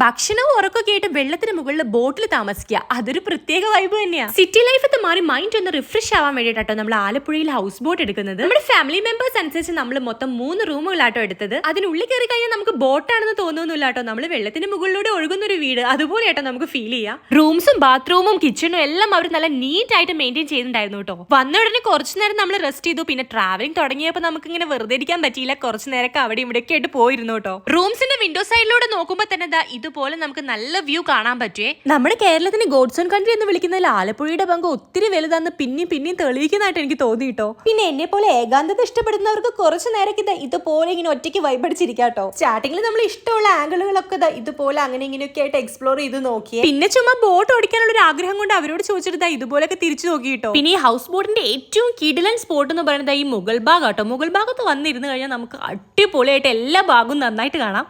ഭക്ഷണവും ഉറക്കമൊക്കെ ആയിട്ട് വെള്ളത്തിന് മുകളിൽ ബോട്ടിൽ താമസിക്കുക. അതൊരു പ്രത്യേക വൈബ് തന്നെയാണ് സിറ്റി ലൈഫത്ത് മാറി മൈൻഡ് ഒന്ന് റിഫ്രഷ് ആവാൻ വേണ്ടിയിട്ടോ നമ്മൾ ആലപ്പുഴയിൽ ഹൗസ് ബോട്ട് എടുക്കുന്നത്. നമ്മുടെ ഫാമിലി മെമ്പേഴ്സ് അനുസരിച്ച് നമ്മൾ മൊത്തം മൂന്ന് റൂമുകളാട്ടോ എടുത്തത്. അതിനുള്ളിൽ കയറി കഴിഞ്ഞാൽ നമുക്ക് ബോട്ടാണെന്ന് തോന്നുന്നില്ല കേട്ടോ നമ്മൾ വെള്ളത്തിന് മുകളിലൂടെ ഒഴുകുന്ന ഒരു വീട്. അതുപോലെ ആട്ടോ നമുക്ക് ഫീൽ ചെയ്യാം. റൂംസും ബാത്റൂമും കിച്ചണും എല്ലാം അവർ നല്ല നീറ്റ് ആയിട്ട് മെയിന്റെയിൻ ചെയ്തിട്ടുണ്ടായിരുന്നു കേട്ടോ. വന്ന ഉടനെ കുറച്ച് നേരം നമ്മൾ റെസ്റ്റ് ചെയ്തു. പിന്നെ ട്രാവലിംഗ് തുടങ്ങിയപ്പോൾ നമുക്ക് ഇങ്ങനെ വെറുതെ ഇരിക്കാൻ പറ്റിയില്ല. കുറച്ച് നേരമൊക്കെ അവിടെ ഇവിടെയൊക്കെ ആയിട്ട് പോയിരുന്നു കേട്ടോ. റൂംസിന്റെ വിൻഡോ സൈഡിലൂടെ നോക്കുമ്പോൾ തന്നെ ദാ ഇതുപോലെ നമുക്ക് നല്ല വ്യൂ കാണാൻ പറ്റുവേ നമ്മുടെ കേരളത്തിന് ഗോഡ്സോൺ കൺട്രി എന്ന് വിളിക്കുന്നതിൽ ആലപ്പുഴയുടെ പങ്ക് ഒത്തിരി വലുതാന്ന് പിന്നെയും പിന്നെയും തെളിയിക്കുന്നതായിട്ട് എനിക്ക് തോന്നി കേട്ടോ. പിന്നെ എന്നെ പോലെ ഏകാന്തത ഇഷ്ടപ്പെടുന്നവർക്ക് കുറച്ചു നേരം ഇത് ഇതുപോലെ ഇങ്ങനെ ഒറ്റയ്ക്ക് വൈബടിച്ചിരിക്കാട്ടോ സ്റ്റാർട്ടിങ്ങിൽ നമ്മൾ ഇഷ്ടമുള്ള ആംഗിളുകളൊക്കെ ഇതുപോലെ അങ്ങനെ ഇങ്ങനെയൊക്കെ ആയിട്ട് എക്സ്പ്ലോർ ചെയ്ത് നോക്കിയേ. പിന്നെ ചുമ്മാ ബോട്ട് ഓടിക്കാനുള്ള ഒരു ആഗ്രഹം കൊണ്ട് അവരോട് ചോദിച്ചിട്ട് ഇതുപോലൊക്കെ തിരിച്ചു നോക്കിയിട്ടോ പിന്നെ ഈ ഹൗസ് ബോട്ടിന്റെ ഏറ്റവും കിടിലൻ സ്പോട്ട് എന്ന് പറയുന്നത് ഈ മുഗൾ ഭാഗം കേട്ടോ. മുഗൾ ഭാഗത്ത് വന്നിരുന്നു കഴിഞ്ഞാൽ നമുക്ക് അടിപൊളിയായിട്ട് എല്ലാ ഭാഗവും നന്നായിട്ട് കാണാം.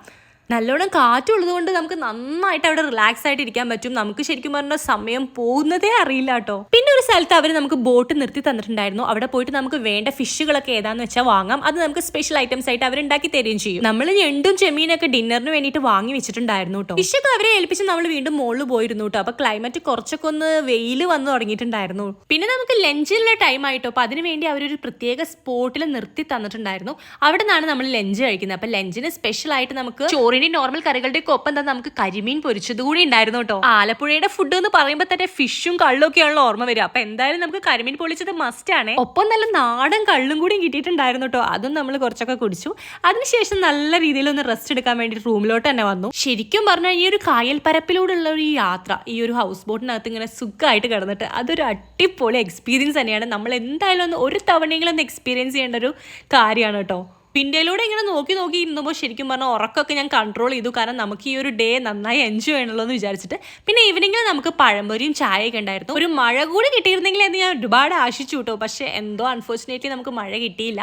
നല്ലോണം കാറ്റുള്ളത് കൊണ്ട് നമുക്ക് നന്നായിട്ട് അവിടെ റിലാക്സ് ആയിട്ട് ഇരിക്കാൻ പറ്റും. നമുക്ക് ശരിക്കും പറഞ്ഞാൽ സമയം പോകുന്നതേ അറിയില്ല കേട്ടോ പിന്നെ ഒരു സ്ഥലത്ത് അവർ നമുക്ക് ബോട്ട് നിർത്തി തന്നിട്ടുണ്ടായിരുന്നു. അവിടെ പോയിട്ട് നമുക്ക് വേണ്ട ഫിഷുകളൊക്കെ ഏതാന്ന് വെച്ചാൽ വാങ്ങാം. അത് നമുക്ക് സ്പെഷ്യൽ ഐറ്റംസ് ആയിട്ട് അവർ ഉണ്ടാക്കി തരികയും ചെയ്യും. നമ്മൾ ഞണ്ടും ചെമ്മീനൊക്കെ ഡിന്നറിന് വേണ്ടിയിട്ട് വാങ്ങി വെച്ചിട്ടുണ്ടായിരുന്നു കേട്ടോ ഫിഷൊക്കെ അവരെ ഏൽപ്പിച്ച് നമ്മൾ വീണ്ടും മുകളിൽ പോയിരുന്നു കേട്ടോ അപ്പൊ ക്ലൈമറ്റ് കുറച്ചൊക്കെ ഒന്ന് വെയിൽ വന്നു തുടങ്ങിയിട്ടുണ്ടായിരുന്നു. പിന്നെ നമുക്ക് ലഞ്ചിലുള്ള ടൈം ആയിട്ടോ. അപ്പൊ അതിനുവേണ്ടി അവരൊരു പ്രത്യേക സ്പോട്ടിൽ നിർത്തി തന്നിട്ടുണ്ടായിരുന്നു. അവിടെ നിന്നാണ് നമ്മൾ ലഞ്ച് കഴിക്കുന്നത്. അപ്പൊ ലഞ്ചിന് സ്പെഷ്യൽ ആയിട്ട് നമുക്ക് ചോറിന്റെ നോർമൽ കറികളുടെ ഒപ്പം തന്നെ നമുക്ക് കരിമീൻ പൊരിച്ചത് കൂടി ഉണ്ടായിരുന്നു കേട്ടോ. ആലപ്പുഴയുടെ ഫുഡ് എന്ന് പറയുമ്പോൾ തന്നെ ഫിഷും കള്ളും ഒക്കെയാണല്ലോ ഓർമ്മ വരിക. അപ്പൊ എന്തായാലും നമുക്ക് കരിമീൻ പൊളിച്ചത് മസ്റ്റ് ആണ്. ഒപ്പം നല്ല നാടൻ കള്ളും കൂടി കിട്ടിയിട്ടുണ്ടായിരുന്നു കേട്ടോ. അതും നമ്മൾ കുറച്ചൊക്കെ കുടിച്ചു. അതിനുശേഷം നല്ല രീതിയിൽ ഒന്ന് റെസ്റ്റ് എടുക്കാൻ വേണ്ടി റൂമിലോട്ട് തന്നെ വന്നു. ശരിക്കും പറഞ്ഞാൽ ഈ ഒരു കായൽ പരപ്പിലൂടെയുള്ള ഒരു യാത്ര ഈ ഒരു ഹൗസ് ബോട്ടിനകത്ത് ഇങ്ങനെ സുഖമായിട്ട് കിടന്നിട്ട് അതൊരു അടിപൊളി എക്സ്പീരിയൻസ് തന്നെയാണ്. നമ്മൾ എന്തായാലും ഒന്ന് ഒരു തവണയെങ്കിലും ഒന്ന് എക്സ്പീരിയൻസ് ചെയ്യേണ്ട ഒരു കാര്യമാണ് കേട്ടോ. വിൻഡോയിലൂടെ ഇങ്ങനെ നോക്കി നോക്കി ഇരുന്നപ്പോൾ ശരിക്കും പറഞ്ഞാൽ ഉറക്കമൊക്കെ ഞാൻ കൺട്രോൾ ചെയ്തു. കാരണം നമുക്ക് ഈ ഒരു ഡേ നന്നായി എൻജോയ് ചെയ്യണമല്ലോ എന്ന് വിചാരിച്ചിട്ട്. പിന്നെ ഈവനിങ്ങിൽ നമുക്ക് പഴംപൊരിയും ചായയൊക്കെ ഉണ്ടായിരുന്നു. ഒരു മഴ കൂടി കിട്ടിയിരുന്നെങ്കിൽ എന്ന് ഞാൻ ഒരുപാട് ആശിച്ചു കേട്ടോ. പക്ഷേ എന്തോ അൺഫോർച്ചുനേറ്റ്ലി നമുക്ക് മഴ കിട്ടിയില്ല.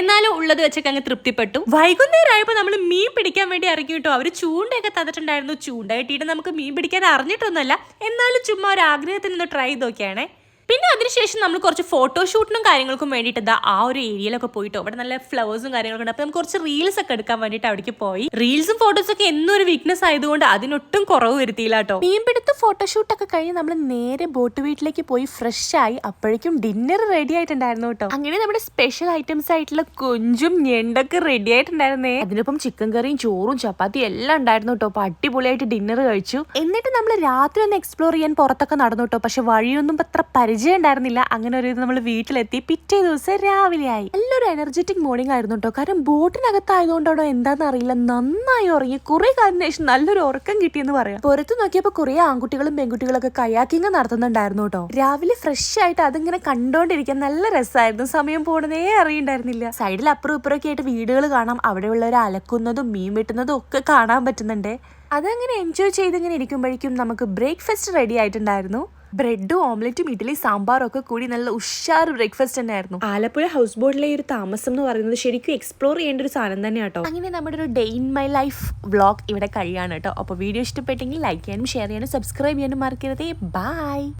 എന്നാലും ഉള്ളത് വെച്ചൊക്കെ അങ്ങ് തൃപ്തിപ്പെട്ടു. വൈകുന്നേരം ആയപ്പോൾ നമ്മൾ മീൻ പിടിക്കാൻ വേണ്ടി ഇറങ്ങി കേട്ടോ. അവർ ചൂണ്ടയൊക്കെ തന്നിട്ടുണ്ടായിരുന്നു. ചൂണ്ട നമുക്ക് മീൻ പിടിക്കാൻ അറിഞ്ഞിട്ടൊന്നുമല്ല. എന്നാലും ചുമ്മാ ഒരു ആഗ്രഹത്തിൽ നിന്ന് ട്രൈ ചെയ്ത് നോക്കിയാണേ. പിന്നെ അതിനുശേഷം നമ്മൾ കുറച്ച് ഫോട്ടോഷൂട്ടിനും കാര്യങ്ങൾക്കും വേണ്ടിയിട്ട് ആ ഒരു ഏരിയയിലൊക്കെ പോയിട്ടോ അവിടെ നല്ല ഫ്ലവേഴ്സും കാര്യങ്ങളൊക്കെ ഉണ്ട്. അപ്പോൾ നമുക്ക് കുറച്ച് റീൽസ് ഒക്കെ എടുക്കാൻ വേണ്ടിയിട്ട് അവിടേക്ക് പോയി. റീൽസും ഫോട്ടോസും ഒക്കെ എന്നൊരു വീക്ക്നെസ് ആയതുകൊണ്ട് അതിനൊട്ടും കുറവ് വരുത്തിയില്ല കേട്ടോ. മീൻപിടുത്ത ഫോട്ടോഷൂട്ടൊക്കെ കഴിഞ്ഞ് നമ്മൾ നേരെ ബോട്ട് വീട്ടിലേക്ക് പോയി ഫ്രഷ് ആയി അപ്പോഴേക്കും ഡിന്നർ റെഡി ആയിട്ടുണ്ടായിരുന്നു കേട്ടോ. അങ്ങനെ നമ്മുടെ സ്പെഷ്യൽ ഐറ്റംസ് ആയിട്ടുള്ള കൊഞ്ചും ഞണ്ടൊക്കെ റെഡി ആയിട്ടുണ്ടായിരുന്നേ. അതിനൊപ്പം ചിക്കൻ കറിയും ചോറും ചപ്പാത്തിയും എല്ലാം ഉണ്ടായിരുന്നു കേട്ടോ. അപ്പൊ അടിപൊളിയായിട്ട് ഡിന്നർ കഴിച്ചു. എന്നിട്ട് നമ്മൾ രാത്രി ഒന്ന് എക്സ്പ്ലോർ ചെയ്യാൻ പുറത്തൊക്കെ നടന്നു കേട്ടോ. പക്ഷെ വഴിയൊന്നും അത്ര പരിചയം ഉണ്ടായിരുന്നില്ല. അങ്ങനെ ഒരു നമ്മൾ വീട്ടിലെത്തി. പിറ്റേ ദിവസം രാവിലെ ആയി നല്ലൊരു എനർജറ്റിക് മോർണിംഗ് ആയിരുന്നു കേട്ടോ കാരണം ബോട്ടിനകത്തായതുകൊണ്ടാണോ എന്താണെന്ന് അറിയില്ല. നന്നായി ഉറങ്ങി. കുറെ കാലത്തിന് ശേഷം നല്ലൊരു ഉറക്കം കിട്ടിയെന്ന് പറയാം. പുറത്ത് നോക്കിയപ്പോൾ കുറെ ആൺകുട്ടികളും പെൺകുട്ടികളൊക്കെ കയാക്കിങ് നടത്തുന്നുണ്ടായിരുന്നു കേട്ടോ രാവിലെ ഫ്രഷ് ആയിട്ട് അതിങ്ങനെ കണ്ടോണ്ടിരിക്കാൻ നല്ല രസമായിരുന്നു സമയം പോണതേ അറിയണ്ടായിരുന്നില്ല. സൈഡിൽ അപ്പുറം ഇപ്പുറം ഒക്കെ ആയിട്ട് വീടുകൾ കാണാം. അവിടെയുള്ളവർ അലക്കുന്നതും മീൻ വെട്ടുന്നതും ഒക്കെ കാണാൻ പറ്റുന്നുണ്ട്. അതങ്ങനെ എൻജോയ് ചെയ്ത് ഇങ്ങനെ ഇരിക്കുമ്പോഴേക്കും നമുക്ക് ബ്രേക്ക്ഫാസ്റ്റ് റെഡി ആയിട്ടുണ്ടായിരുന്നു. ബ്രെഡും ഓംലെറ്റും ഇഡ്ഡലി സാമ്പാറും ഒക്കെ കൂടി നല്ല ഉഷാർ ബ്രേക്ക്ഫാസ്റ്റ് തന്നെയായിരുന്നു. ആലപ്പുഴ ഹൗസ് ബോട്ടിലെ ഒരു താമസം എന്ന് പറയുന്നത് ശരിക്കും എക്സ്പ്ലോർ ചെയ്യേണ്ട ഒരു സാധനം തന്നെ കേട്ടോ അങ്ങനെ നമ്മുടെ ഒരു day in my life vlog ഇവിടെ കഴിയാണ് കേട്ടോ അപ്പോൾ വീഡിയോ ഇഷ്ടപ്പെട്ടെങ്കിൽ ലൈക്ക് ചെയ്യാനും ഷെയർ ചെയ്യാനും സബ്സ്ക്രൈബ് ചെയ്യാനും മറക്കരുതേ. ബൈ